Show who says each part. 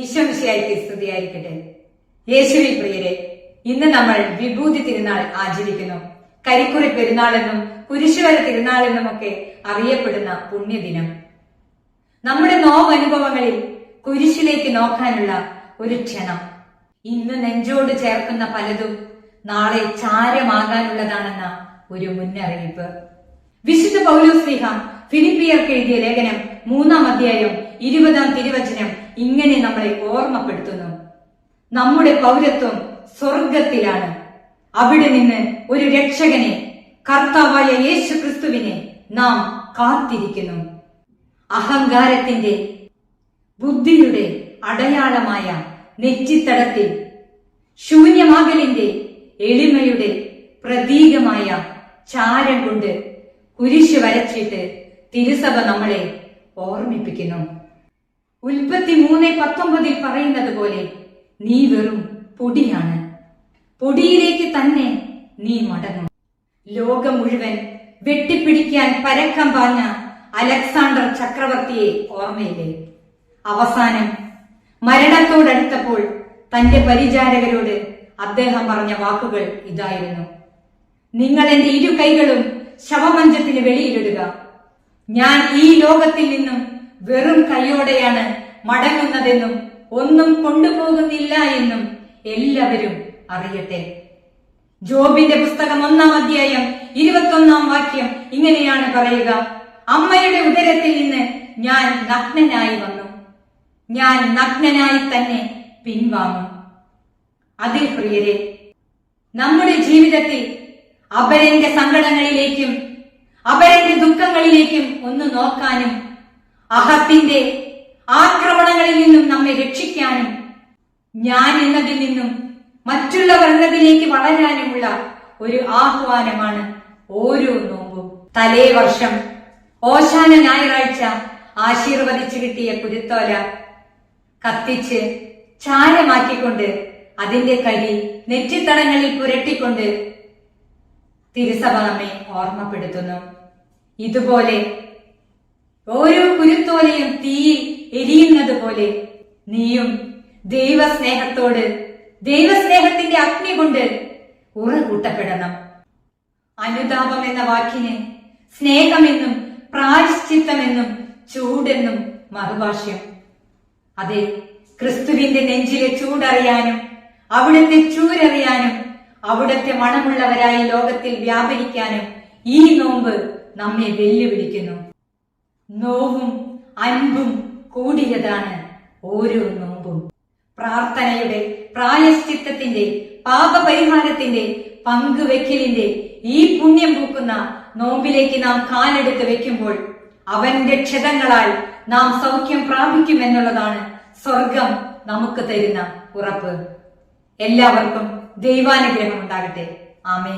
Speaker 1: ഈശ്വമിശയായിക്ക് സ്തുതിയായിരിക്കട്ടെ. യേശുവിൽ പ്രിയരെ ഇന്ന് നമ്മൾ വിഭൂതി തിരുനാൾ ആചരിക്കുന്നു. കരിക്കുറി പെരുന്നാളെന്നും കുരിശുവര തിരുനാളെന്നും ഒക്കെ അറിയപ്പെടുന്ന പുണ്യദിനം. നമ്മുടെ നോവനുഭവങ്ങളിൽ കുരിശിലേക്ക് നോക്കാനുള്ള ഒരു ക്ഷണം. ഇന്ന് നെഞ്ചോട് ചേർക്കുന്ന പലതും നാളെ ചാരമാകാനുള്ളതാണെന്ന ഒരു മുന്നറിയിപ്പ്. വിശുദ്ധ പൗലോസ്ലിഹ ഫിലിപ്പിയർക്ക് എഴുതിയ ലേഖനം മൂന്നാം അധ്യായം ഇരുപതാം തിരുവചനം ഇങ്ങനെ നമ്മളെ ഓർമ്മപ്പെടുത്തുന്നു. നമ്മുടെ പൗരത്വം സ്വർഗത്തിലാണ്. അവിടെ നിന്ന് ഒരു രക്ഷകനെ കർത്താവായ യേശു ക്രിസ്തുവിനെ നാം കാത്തിരിക്കുന്നു. അഹങ്കാരത്തിന്റെ ബുദ്ധിയുടെ അടയാളമായ നെറ്റിത്തടത്തിൽ ശൂന്യമാകലിന്റെ എളിമയുടെ പ്രതീകമായ ചാരം കൊണ്ട് കുരിശ് വരച്ചിട്ട് തിരുസഭ നമ്മളെ ഓർമ്മിപ്പിക്കുന്നു. ഉൽപ്പത്തി മൂന്ന് പത്തൊമ്പതിൽ പറയുന്നത് പോലെ നീ വെറും പൊടിയാണ്. പൊടിയിലേക്ക് തന്നെ നീ മടങ്ങും. ലോകം മുഴുവൻ വെട്ടിപ്പിടിക്കാൻ പരക്കം പാഞ്ഞ അലക്സാണ്ടർ ചക്രവർത്തിയെ ഓർമ്മയില്ലേ? അവസാനം മരണത്തോടടുത്തപ്പോൾ തന്റെ പരിചാരകരോട് അദ്ദേഹം പറഞ്ഞ വാക്കുകൾ ഇതായിരുന്നു. നിങ്ങൾ എന്റെ ഇരു കൈകളും ശവമഞ്ചത്തിന് വെളിയിലിടുക. ഞാൻ ഈ ലോകത്തിൽ നിന്നും വെറും കൈയോടെയാണ് മടങ്ങുന്നതെന്നും ഒന്നും കൊണ്ടുപോകുന്നില്ല എന്നും എല്ലാവരും അറിയട്ടെ. ജോബിന്റെ പുസ്തകം ഒന്നാം അധ്യായം ഇരുപത്തൊന്നാം വാക്യം ഇങ്ങനെയാണ് പറയുക. അമ്മയുടെ ഉദരത്തിൽ നിന്ന് ഞാൻ നഗ്നനായി വന്നു. ഞാൻ നഗ്നനായി തന്നെ പിൻവാങ്ങും. അതിൽ പ്രിയരെ നമ്മുടെ ജീവിതത്തിൽ അപരന്റെ സങ്കടങ്ങളിലേക്കും അപരന്റെ ദുഃഖങ്ങളിലേക്കും ഒന്ന് നോക്കാനും അഹത്തിന്റെ ആക്രമണങ്ങളിൽ നിന്നും നമ്മെ രക്ഷിക്കാനും ഞാൻ എന്നതിൽ നിന്നും മറ്റുള്ളവർ എന്നതിലേക്ക് വളരാനുമുള്ള ഒരു ആഹ്വാനമാണ് ഓരോ നോമ്പും. തലേ വർഷം ഓശാന ഞായറാഴ്ച ആശീർവദിച്ചു കിട്ടിയ കുരുത്തോല കത്തിച്ച് ചാരമാക്കിക്കൊണ്ട് അതിന്റെ കരി നെറ്റിത്തടങ്ങളിൽ പുരട്ടിക്കൊണ്ട് തിരുസഭ നമ്മെ ഓർമ്മപ്പെടുത്തുന്നു. ഇതുപോലെ ഓരോ കുരുത്തോലയും തീയിൽ എരിയുന്നത് പോലെ നീയും ദൈവസ്നേഹത്തോട് ദൈവസ്നേഹത്തിന്റെ അഗ്നി കൊണ്ട് ഉറകൂട്ടപ്പെടണം അനുതാപം എന്ന വാക്കിന് സ്നേഹമെന്നും പ്രായശ്ചിത്തമെന്നും ചൂടെന്നും മറുഭാഷ്യം. അതെ ക്രിസ്തുവിന്റെ നെഞ്ചിലെ ചൂടറിയാനും അവിടുത്തെ ചൂരറിയാനും അവിടുത്തെ മണമുള്ളവരായി ലോകത്തിൽ വ്യാപരിക്കാനും ഈ നോമ്പ് നമ്മെ വെല്ലുവിളിക്കുന്നു. നോവും അൻപും കൂടിയതാണ് ഓരോ നോമ്പും. പ്രാർത്ഥനയുടെ പ്രായശ്ചിത്തത്തിന്റെ പാപപരിഹാരത്തിന്റെ പങ്കുവെക്കലിന്റെ ഈ പുണ്യം പൂക്കുന്ന നോമ്പിലേക്ക് നാം കാലെടുത്ത് വെക്കുമ്പോൾ അവന്റെ ക്ഷതങ്ങളാൽ നാം സൗഖ്യം പ്രാപിക്കുമെന്നുള്ളതാണ് സ്വർഗം നമുക്ക് തരുന്ന ഉറപ്പ്. എല്ലാവർക്കും ദൈവാനുഗ്രഹം ഉണ്ടാകട്ടെ. ആമേ